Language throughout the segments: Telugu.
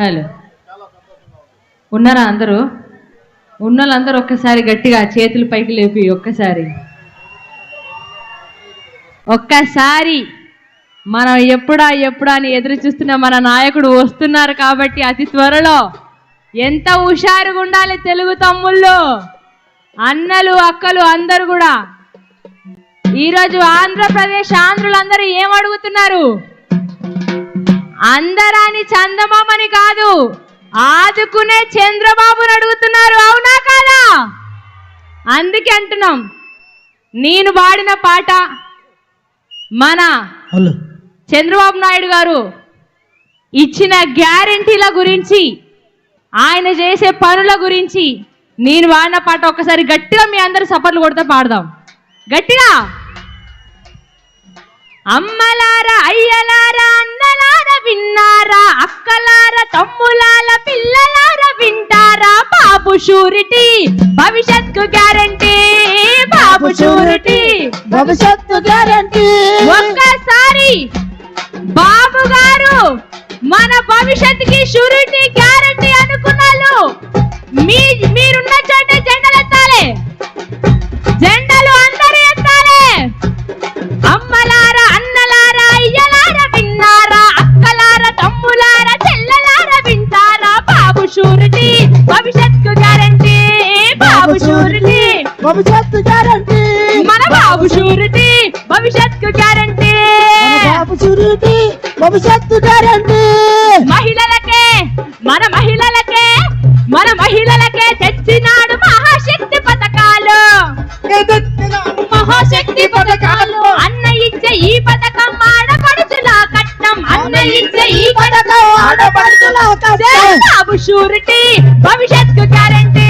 హలో. ఉన్నారా అందరూ? ఉన్న వాళ్ళందరూ ఒక్కసారి గట్టిగా చేతులు పైకి లేపి ఒక్కసారి. ఒక్కసారి మనం ఎప్పుడా ఎప్పుడా అని ఎదురు చూస్తున్న మన నాయకుడు వస్తున్నారు కాబట్టి అతి త్వరలో. ఎంత హుషారుగా ఉండాలి తెలుగు తమ్ముళ్ళు? అన్నలు అక్కలు అందరు కూడా. ఈరోజు ఆంధ్రప్రదేశ్ ఆంధ్రులందరూ ఏం అడుగుతున్నారు? అందరాని చందమామని కాదు. ఆదుకునే చంద్రబాబుని అడుగుతున్నారు. అవునా కాదా? అందుకే అంటున్నాం. నేను పాడిన పాట మన చంద్రబాబు నాయుడు గారు ఇచ్చిన గ్యారంటీల గురించి ఆయన చేసే పనుల గురించి నేను వాడిన పాట ఒక్కసారి గట్టిగా మీ అందరు సపర్లు కొడితే పాడదాం. గట్టిగా. అమ్మలారా అయ్యలారా అన్నలారా విన్నారా? అక్కలారా తమ్ములాల పిల్లలారా వింటారా? బాబు షూరిటీ భవిష్యత్కు గ్యారంటీ. బాబు షూరిటీ భవిష్యత్తు గ్యారంటీ. ఒక్కసారి బాబు గారు మన భవిష్యత్తుకి షూరిటీ గ్యారంటీ అనుకున్నాను మీ షూరిటీ భవిష్యత్తు గ్యారంటీ మన బాబు షూరిటీ భవిష్యత్కు గ్యారంటీ బాబు సురీటి భవిష్యత్తు గ్యారంటీ మహిళలకే మన మహిళలకే మన మహిళలకే తెచ్చినాడు మహాశక్తి పథకాలు. మహాశక్తి పథకాలు. అన్న ఇచ్చే ఈ పథకం ఆడపడుచుల కట్నం అన్న ఇచ్చే ఈ పథకం ఆడపడుచుల కట్నం. బాబు షూరిటీ భవిష్యత్కు గ్యారంటీ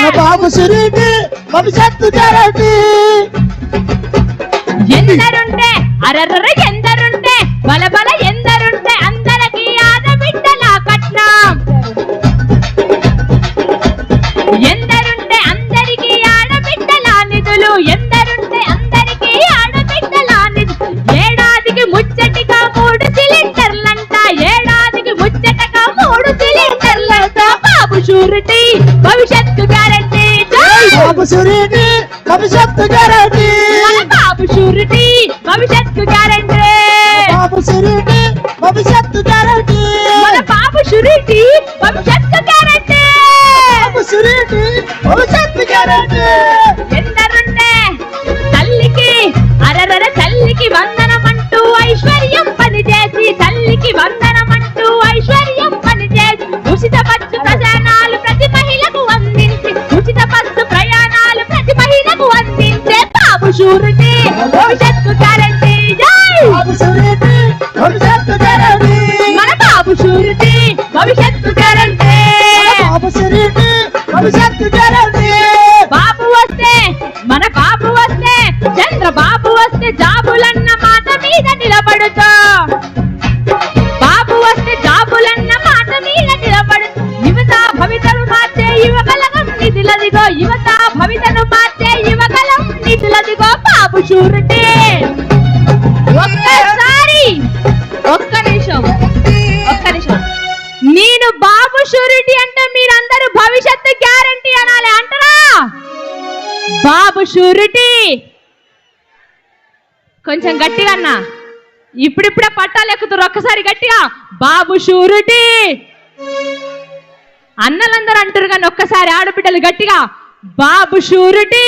మన బాబు సురీటి భవిష్యత్తు గ్యారంటీ ఎందరుంటే అరర్ర ఎందరుంటే బల బల ఎందరుంటే అందరికి ఆడబిడ్డల కట్నం ఎందరుంటే అందరికి ఆడబిడ్డల నిధులు ఎందరుంటే సురీటి భవిష్యత్తు గ్యారంటీ బాబు షూరిటీ భవిష్యత్తు గ్యారంటీ బాబు సురీటి భవిష్యత్తు గ్యారంటీ బాబు షూరిటీ భవిష్యత్తు గ్యారంటీ బాబు సురీటి భవిష్యత్తు గ్యారంటీ ఎందరుండే తల్లికి అరరర తల్లికి వందనమంటూ ఐశ్వర్యం పనిచేసి తల్లికి వందనమంటూ బాబు వస్తే జాబులన్న మాట మీద నిలబడుతూ యువత భవితను మార్చే యువకలగం నిధులదిగో. యువత భవితను మార్చే యువకలం నిధులదిగో బాబు షూరిటీ ఒక్కసారి ఒక్క నిమిషం ఒక్క నిమిషం. నేను బాబు షూరిటీ అంటే మీరందరూ భవిష్యత్తు గ్యారంటీ అనాలి అంటారా? బాబు షూరిటీ. కొంచెం గట్టిగా అన్నా. ఇప్పుడిప్పుడే పట్టాలు ఎక్కుతారు ఒక్కసారి గట్టిగా బాబు షూరిటీ! అన్నలందరూ అంటారు కానీ ఒక్కసారి ఆడబిడ్డలు గట్టిగా బాబు షూరిటీ!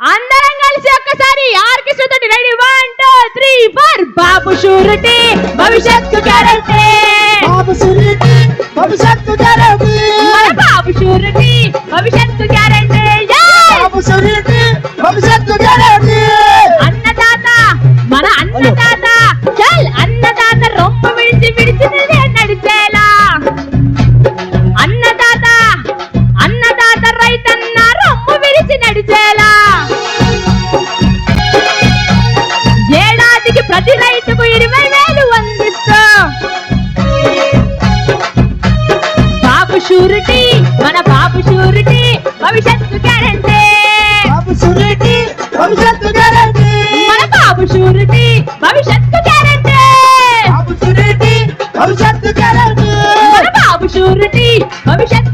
అందరం కలిసి ఒక్కసారి ఆర్కెస్ట్రా తోటి ready. One two three four Babu surety! భవిష్యత్తు గ్యారంటీ! బాబు సురీటి భవిష్యత్తు గ్యారంటీ! బాబు షూరిటీ! భవిష్యత్తు షూరిటీ మన బాబు షూరిటీ భవిష్యత్తు గ్యారంటీ. బాబు సురేటి భవిష్యత్తు గ్యారంటీ. మన బాబు షూరిటీ భవిష్యత్తు గ్యారంటీ. బాబు సురేటి భవిష్యత్తు గ్యారంటీ. మన బాబు షూరిటీ భవిష్యత్తు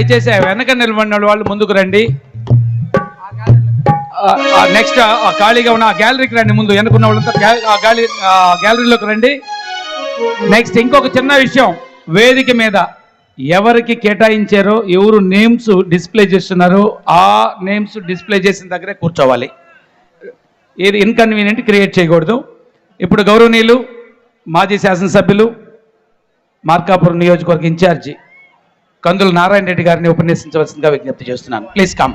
దయచేసి వెనక నిలబడిన వాళ్ళు ముందుకు రండి. నెక్స్ట్ ఆ ఖాళీగా ఉన్న గ్యాలరీకి రండి ముందు. వెనుకున్న వాళ్ళంతా గ్యాలరీ ఆ గ్యాలరీలోకి రండి. నెక్స్ట్ ఇంకొక చిన్న విషయం. వేదిక మీద ఎవరికి కేటాయించారో ఎవరు నేమ్స్ డిస్ప్లే చేస్తున్నారో ఆ నేమ్స్ డిస్ప్లే చేసిన దగ్గరే కూర్చోవాలి. ఏది ఇన్కన్వీనియంట్ క్రియేట్ చేయకూడదు. ఇప్పుడు గౌరవనీయులు మాజీ శాసనసభ్యులు మార్కాపురం నియోజకవర్గ ఇన్ఛార్జి కందుల నారాయణ రెడ్డి గారిని ఉపన్యసించవలసిందిగా విజ్ఞప్తి చేస్తున్నాను. Please come.